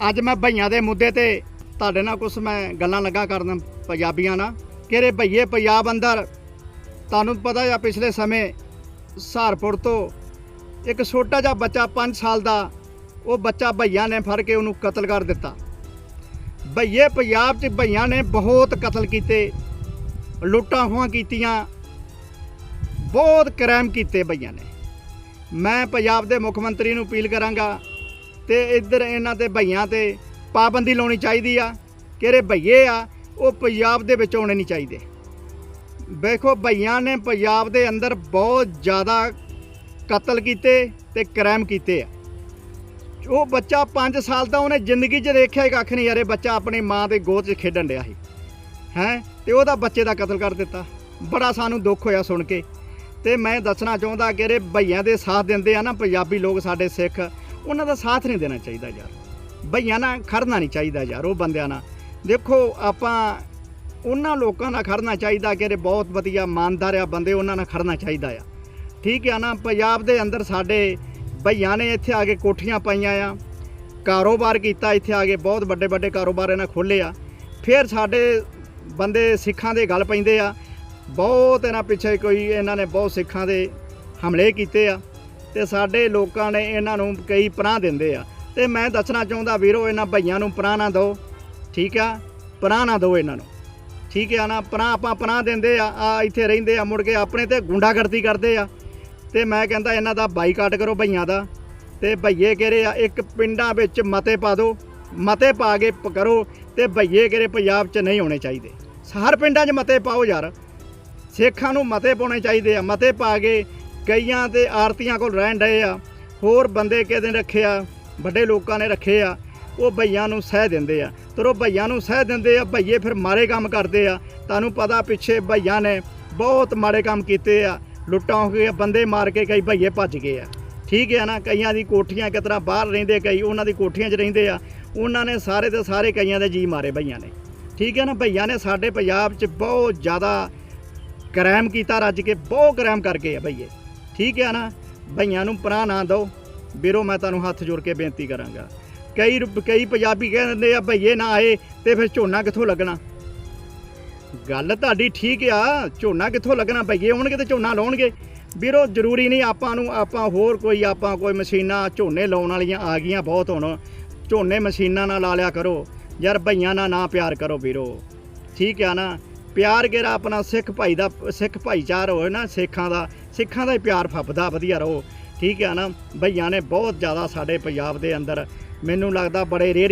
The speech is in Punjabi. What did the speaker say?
ਅੱਜ ਮੈਂ ਭਈਆਂ ਦੇ ਮੁੱਦੇ ਤੇ ਤੁਹਾਡੇ ਨਾਲ ਕੁਝ ਮੈਂ ਗੱਲਾਂ ਲੱਗਾ ਕਰਨ ਪੰਜਾਬੀਆਂ ਨਾਲ। ਕਿਹੜੇ ਭਈਏ ਪੰਜਾਬ ਅੰਦਰ, ਤੁਹਾਨੂੰ ਪਤਾ ਆ ਪਿਛਲੇ ਸਮੇਂ ਸਹਾਰਪੁਰ ਤੋਂ ਇੱਕ ਛੋਟਾ ਜਿਹਾ ਬੱਚਾ 5 ਸਾਲ ਦਾ, ਉਹ ਬੱਚਾ ਭਈਆਂ ਨੇ ਫੜ ਕੇ ਉਹਨੂੰ ਕਤਲ ਕਰ ਦਿੱਤਾ। ਭਈਏ ਪੰਜਾਬ 'ਚ ਭਈਆਂ ਨੇ ਬਹੁਤ ਕਤਲ ਕੀਤੇ, ਲੁੱਟਾਂ ਖੋਹਾਂ ਕੀਤੀਆਂ, ਬਹੁਤ ਕ੍ਰਾਈਮ ਕੀਤੇ ਭਈਆਂ ਨੇ। ਮੈਂ ਪੰਜਾਬ ਦੇ ਮੁੱਖ ਮੰਤਰੀ ਨੂੰ ਅਪੀਲ ਕਰਾਂਗਾ ਤੇ ਇੱਧਰ ਇਹਨਾਂ ਤੇ ਭਈਆਂ ਤੇ ਪਾਬੰਦੀ ਲਾਉਣੀ ਚਾਹੀਦੀ ਆ। ਕਿਹੜੇ ਭਈਏ ਆ, ਉਹ ਪੰਜਾਬ ਦੇ ਵਿੱਚ ਆਉਣੇ ਨਹੀਂ ਚਾਹੀਦੇ। ਵੇਖੋ, ਭਈਆਂ ਨੇ ਪੰਜਾਬ ਦੇ ਅੰਦਰ ਬਹੁਤ ਜ਼ਿਆਦਾ ਕਤਲ ਕੀਤੇ ਤੇ ਕ੍ਰਾਈਮ ਕੀਤੇ ਆ। ਉਹ ਬੱਚਾ 5 ਸਾਲ ਦਾ ਉਹਨੇ ਜ਼ਿੰਦਗੀ 'ਚ ਦੇਖਿਆ ਕੱਖ ਨਹੀਂ ਯਾਰ, ਇਹ ਬੱਚਾ ਆਪਣੀ ਮਾਂ ਦੇ ਗੋਦ 'ਚ ਖੇਡਣ ਡਿਆ ਸੀ। ਹੈ? ਤੇ ਉਹਦਾ ਬੱਚੇ ਦਾ ਕਤਲ ਕਰ ਦਿੱਤਾ। ਬੜਾ ਸਾਨੂੰ ਦੁੱਖ ਹੋਇਆ ਸੁਣ ਕੇ। ਤੇ ਮੈਂ ਦੱਸਣਾ ਚਾਹੁੰਦਾ ਕਿ ਇਹ ਭਈਆਂ ਦੇ ਸਾਥ ਦਿੰਦੇ ਆ ਨਾ, ਪੰਜਾਬੀ ਲੋਕ ਸਾਡੇ ਸਿੱਖ ਉਹਨਾਂ ਦਾ ਸਾਥ ਨਹੀਂ ਦੇਣਾ ਚਾਹੀਦਾ ਯਾਰ। ਭਈਆਂ ਨਾਲ ਖੜਨਾ ਨਹੀਂ ਚਾਹੀਦਾ ਯਾਰ ਉਹ ਬੰਦਿਆਂ ਨਾਲ। ਦੇਖੋ, ਆਪਾਂ ਉਹਨਾਂ ਲੋਕਾਂ ਨਾਲ ਖੜਨਾ ਚਾਹੀਦਾ ਕਿ ਇਹ ਬਹੁਤ ਵਧੀਆ ਇਮਾਨਦਾਰ ਆ ਬੰਦੇ, ਉਹਨਾਂ ਨਾਲ ਖੜਨਾ ਚਾਹੀਦਾ ਆ। ਠੀਕ ਆ ਨਾ, ਪੰਜਾਬ ਦੇ ਅੰਦਰ ਸਾਡੇ ਭਈਆਂ ਨੇ ਇੱਥੇ ਆ ਕੇ ਕੋਠੀਆਂ ਪਾਈਆਂ ਆ। ਕਾਰੋਬਾਰ ਕੀਤਾ ਇੱਥੇ ਆ ਕੇ, ਬਹੁਤ ਵੱਡੇ ਵੱਡੇ ਕਾਰੋਬਾਰ ਇਹਨਾਂ ਖੋਲ੍ਹੇ ਆ। ਫਿਰ ਸਾਡੇ ਬੰਦੇ ਸਿੱਖਾਂ ਦੇ ਗੱਲ ਪੈਂਦੇ ਆ। ਬਹੁਤ ਇਹਨਾਂ ਪਿੱਛੇ ਕੋਈ ਇਹਨਾਂ ਨੇ ਬਹੁਤ ਸਿੱਖਾਂ ਦੇ ਹਮਲੇ ਕੀਤੇ ਆ। ਤੇ ਸਾਡੇ ਲੋਕਾਂ ਨੇ ਇਹਨਾਂ ਨੂੰ ਕਈ ਪਨਾਹ ਦਿੰਦੇ ਆ। ਤੇ ਮੈਂ ਦੱਸਣਾ ਚਾਹੁੰਦਾ ਵੀਰੋ, ਇਹਨਾਂ ਭਈਆਂ ਨੂੰ ਪਨਾਹ ਨਾ ਦਿਓ। ਠੀਕ ਆ? ਪਨਾਹ ਨਾ ਦਿਓ ਇਹਨਾਂ ਨੂੰ। ਠੀਕ ਆ ਨਾ? ਪਰਾਂ ਆਪਾਂ ਪਨਾਹ ਦਿੰਦੇ ਆ। ਆ ਇੱਥੇ ਰਹਿੰਦੇ ਆ, ਮੁੜ ਕੇ ਆਪਣੇ ਤੇ ਗੁੰਡਾਗਰਦੀ ਕਰਦੇ ਆ। ਤੇ ਮੈਂ ਕਹਿੰਦਾ ਇਹਨਾਂ ਦਾ ਬਾਈਕਾਟ ਕਰੋ ਭਈਆਂ ਦਾ। ਤੇ ਭਈਏ ਕਿਹੜੇ ਆ? ਇੱਕ ਪਿੰਡਾਂ ਵਿੱਚ ਮਤੇ ਪਾ ਦਿਓ। ਮਤੇ ਪਾ ਕੇ ਪ- ਕਰੋ ਤੇ ਭਈਏ ਕਿਹੜੇ ਪੰਜਾਬ 'ਚ ਨਹੀਂ ਹੋਣੇ ਚਾਹੀਦੇ। ਹਰ ਪਿੰਡਾਂ 'ਚ ਮਤੇ ਪਾਓ ਯਾਰ। ਸਿੱਖਾਂ ਨੂੰ ਮਤੇ ਪਾਉਣੇ ਚਾਹੀਦੇ ਆ। ਮਤੇ ਪਾ ਕੇ ਕਈਆਂ ਤੇ ਆਰਤੀਆਂ ਕੋਲ ਰਹਿਣ ਡਏ ਆ, ਹੋਰ ਬੰਦੇ ਕਿਹਦੇ ਨੇ ਰੱਖੇ ਆ, ਵੱਡੇ ਲੋਕਾਂ ਨੇ ਰੱਖੇ ਆ, ਉਹ ਭਈਆਂ ਨੂੰ ਸਹਿ ਦਿੰਦੇ ਆ। ਤੇ ਉਹ ਭਈਆਂ ਨੂੰ ਸਹਿ ਦਿੰਦੇ ਆ, ਭਈਏ ਫਿਰ ਮਾਰੇ ਕੰਮ ਕਰਦੇ ਆ। ਤੁਹਾਨੂੰ ਪਤਾ ਪਿੱਛੇ ਭਈਆਂ ਨੇ ਬਹੁਤ ਮਾੜੇ ਕੰਮ ਕੀਤੇ ਆ, ਲੁੱਟਾਂ ਹੋ ਗਈਆਂ, ਬੰਦੇ ਮਾਰ ਕੇ ਕਈ ਭਈਏ ਭੱਜ ਗਏ ਆ। ਠੀਕ ਹੈ ਨਾ, ਕਈਆਂ ਦੀ ਕੋਠੀਆਂ ਕਿਸ ਤਰ੍ਹਾਂ ਬਾਹਰ ਰਹਿੰਦੇ, ਕਈ ਉਹਨਾਂ ਦੀ ਕੋਠੀਆਂ 'ਚ ਰਹਿੰਦੇ ਆ। ਉਹਨਾਂ ਨੇ ਸਾਰੇ ਤੇ ਸਾਰੇ ਕਈਆਂ ਦੇ ਜੀ ਮਾਰੇ ਭਈਆਂ ਨੇ। ਠੀਕ ਹੈ ਨਾ, ਭਈਆਂ ਨੇ ਸਾਡੇ ਪੰਜਾਬ 'ਚ ਬਹੁਤ ਜ਼ਿਆਦਾ ਕ੍ਰਾਈਮ ਕੀਤਾ, ਰੱਜ ਕੇ ਬਹੁਤ ਕ੍ਰਾਈਮ ਕਰਕੇ ਆ ਭਈਏ। ਠੀਕ ਹੈ ਨਾ? ਭਈਆਂ ਨੂੰ ਪਨਾਹ ਨਾ ਦਿਓ। ਵੀਰੋ, ਮੈਂ ਤੁਹਾਨੂੰ ਹੱਥ ਜੋੜ ਕੇ ਬੇਨਤੀ ਕਰਾਂਗਾ। ਕਈ ਕਈ ਪੰਜਾਬੀ ਕਹਿੰਦੇ ਆ, ਭਈਏ ਨਾ ਆਏ ਤੇ ਫਿਰ ਝੋਨਾ ਕਿੱਥੋਂ ਲੱਗਣਾ? ਗੱਲ ਤੁਹਾਡੀ ਠੀਕ ਆ, ਝੋਨਾ ਕਿੱਥੋਂ ਲੱਗਣਾ? ਭਈਏ ਆਉਣਗੇ ਤੇ ਝੋਨਾ ਲਾਉਣਗੇ। ਵੀਰੋ, ਜ਼ਰੂਰੀ ਨਹੀਂ ਆਪਾਂ ਨੂੰ, ਆਪਾਂ ਹੋਰ ਕੋਈ, ਆਪਾਂ ਕੋਈ ਮਸ਼ੀਨਾਂ ਝੋਨੇ ਲਾਉਣ ਵਾਲੀਆਂ ਆ ਗਈਆਂ ਬਹੁਤ ਹੁਣ। ਝੋਨੇ ਮਸ਼ੀਨਾਂ ਨਾਲ ਲਾ ਲਿਆ ਕਰੋ। ਯਾਰ, ਭਈਆਂ ਨਾਲ ਨਾ ਪਿਆਰ ਕਰੋ ਵੀਰੋ। ਠੀਕ ਆ ਨਾ? ਪਿਆਰ ਕਿਹੜਾ ਆਪਣਾ ਸਿੱਖ ਭਾਈ ਦਾ, ਸਿੱਖ ਭਾਈਚਾਰ ਹੋਏ ਨਾ, ਸਿੱਖਾਂ ਦਾ। ਸਿੱਖਾਂ ਦਾ ਹੀ ਪਿਆਰ ਫੱਬਦਾ ਵਧੀਆ ਰਹੋ। ਠੀਕ ਆ ਨਾ? ਭਈਆਂ ਨੇ ਬਹੁਤ ਜ਼ਿਆਦਾ ਸਾਡੇ ਪੰਜਾਬ ਦੇ ਅੰਦਰ ਮੈਨੂੰ ਲੱਗਦਾ ਬੜੇ ਰੇਰ